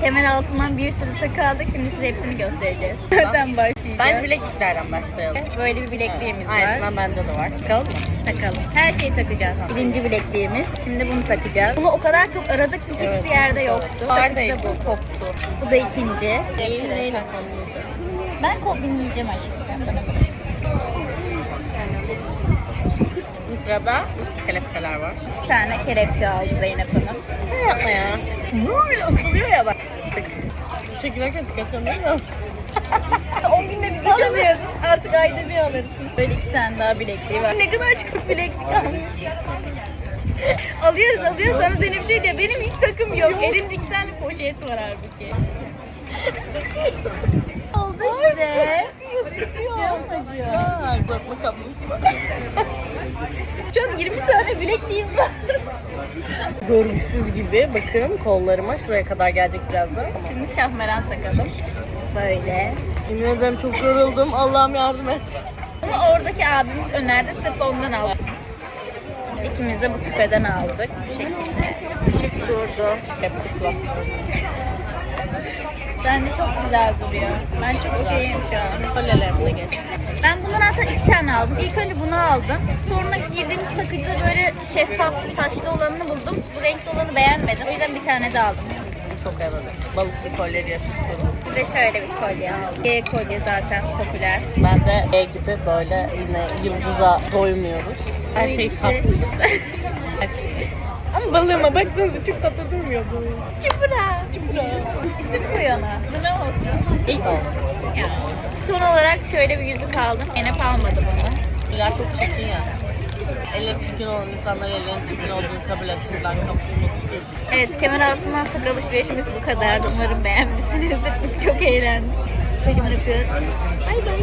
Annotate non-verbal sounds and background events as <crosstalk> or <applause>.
Kemer altından bir sürü takı aldık. Şimdi size hepsini göstereceğiz. Nereden başlayacağız? Bence bilekliklerden başlayalım. Böyle bir bilekliğimiz var. Aynısından bende de var. Bakalım mı? Takalım. Her şeyi takacağız. Birinci bilekliğimiz. Şimdi bunu takacağız. Bunu o kadar çok aradık ki hiçbir yerde yoktu. Da bu. koptu. Bu da ikinci. Neyle kombinleyeceğiz? Ben kombinleyeceğim aşkım. Bana bırak. Sırada kelepçeler var. İki tane kelepçe aldı Zeynep Hanım. Ne yapma ya? Böyle ısılıyor ya bak. Şu şekilde çıkartıyorum değil mi? <laughs> 10 günde bir alıyorsun. Artık ayda bir alırsın. Böyle iki tane daha bilekliği var. Ne kadar çok bileklik almışsın. alıyoruz alıyoruz sana Zeynep şey diyor. Benim hiç takım yok. Elimde iki tane poşet var halbuki. Oldu işte. Canım acıyor. Bak bakalım. Şu an 20 tane bilekliğim var. Görgüsüz gibi bakın kollarıma şuraya kadar gelecek birazdan. Şimdi şahmeran takalım. Böyle. Yemin ederim çok yoruldum. Allah'ım yardım et. Bunu oradaki abimiz önerdi. Sırf ondan aldık. İkimiz de bu küpeden aldık. Bu şekilde. Şık durdu. Yapışıkla. Bence çok güzel duruyor. Ben çok okeyim şu an. Kolyelerimize geç. Ben bundan hatta iki tane aldım. İlk önce bunu aldım. Sonra girdiğimiz takıcıda böyle şeffaf taşlı olanını buldum. Bu renkli olanı beğenmedim. O yüzden bir tane de aldım. Bu çok evet. Balıklı kolyeleri yapıştırdım. Bir de şöyle bir kolye aldım. G kolye zaten popüler. Ben de E gibi böyle yine yıldıza doymuyoruz. Her şey tatlı. <laughs> Ama balığıma baksanıza çok tatlı durmuyor bu. Çipura. Çipura. İsim koy ona. Bu ne olsun? İlk olsun. Ya. Son olarak şöyle bir yüzük aldım. Enep almadı bunu. İlla çok çirkin ya. Elle çirkin olan insanlar ellerinin çirkin olduğunu kabul etsinler. Kapısını tutur. Evet, kemer altından tak alışverişimiz bu kadardı. Umarım beğenmişsinizdir. Biz çok eğlendik. Kocaman öpüyorum. Bay bay.